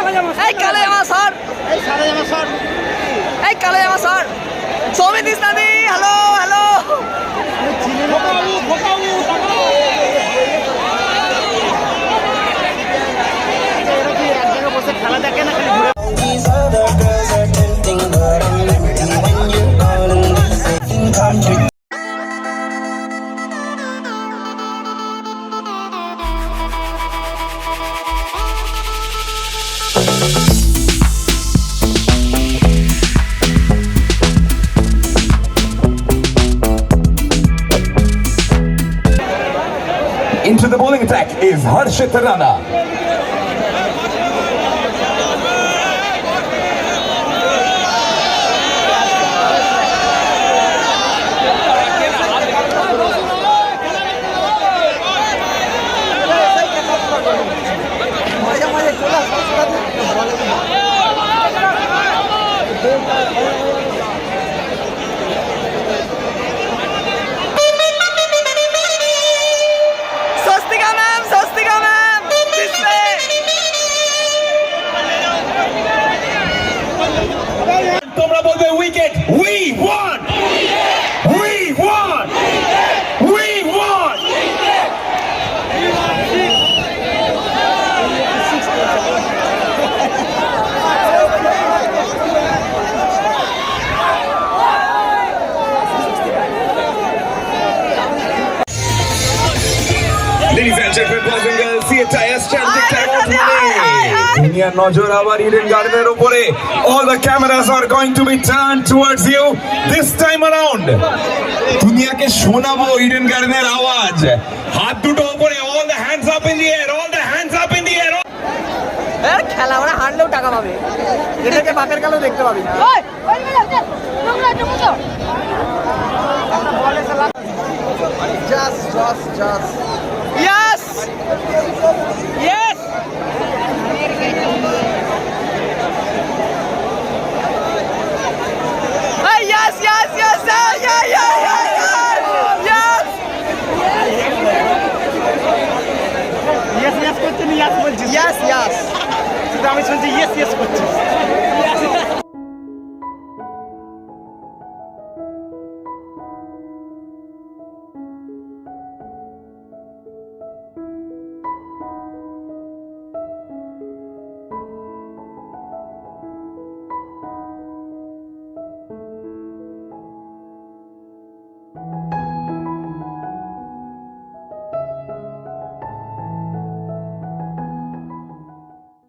এই কালে আমার স্যার। এই কালে আমার sir. Into the bowling attack is Harshit Rana. Ma'am Swastika ma'am তোমরা বলবে wicket we won! Boys and girls, all the cameras are going to be turned towards you this time around দুনিয়াকে শোনাবো Eden গার্ডেনের আওয়াজ হাত দুটো উপরে all the hands up in the air all the hands up in the air খেলা ওরা হারলেও টাকা পাবে এটাকে বাপের কালেও দেখতে পাবি না Just, just, just. ইয়েস করছিস?